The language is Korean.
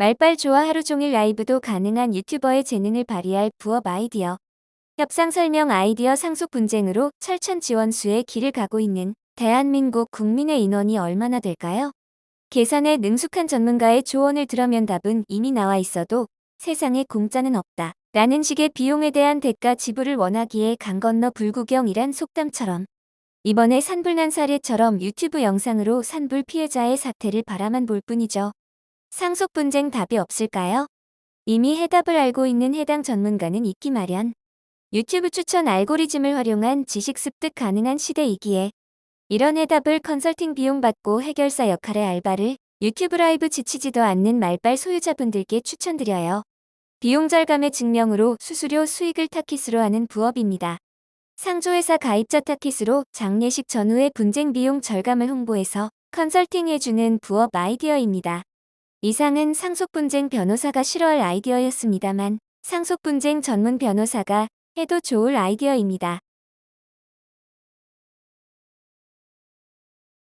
말빨 좋아 하루 종일 라이브도 가능한 유튜버의 재능을 발휘할 부업 아이디어. 협상 설명 아이디어 상속 분쟁으로 철천 지원수의 길을 가고 있는 대한민국 국민의 인원이 얼마나 될까요? 계산에 능숙한 전문가의 조언을 들으면 답은 이미 나와 있어도 세상에 공짜는 없다. 라는 식의 비용에 대한 대가 지불을 원하기에 강 건너 불구경이란 속담처럼 이번에 산불난 사례처럼 유튜브 영상으로 산불 피해자의 사태를 바라만 볼 뿐이죠. 상속 분쟁 답이 없을까요? 이미 해답을 알고 있는 해당 전문가는 있기 마련. 유튜브 추천 알고리즘을 활용한 지식 습득 가능한 시대이기에 이런 해답을 컨설팅 비용 받고 해결사 역할의 알바를 유튜브 라이브 지치지도 않는 말빨 소유자분들께 추천드려요. 비용 절감의 증명으로 수수료 수익을 타깃으로 하는 부업입니다. 상조회사 가입자 타깃으로 장례식 전후의 분쟁 비용 절감을 홍보해서 컨설팅해주는 부업 아이디어입니다. 이상은 상속 분쟁 변호사가 싫어할 아이디어였습니다만 상속 분쟁 전문 변호사가 해도 좋을 아이디어입니다.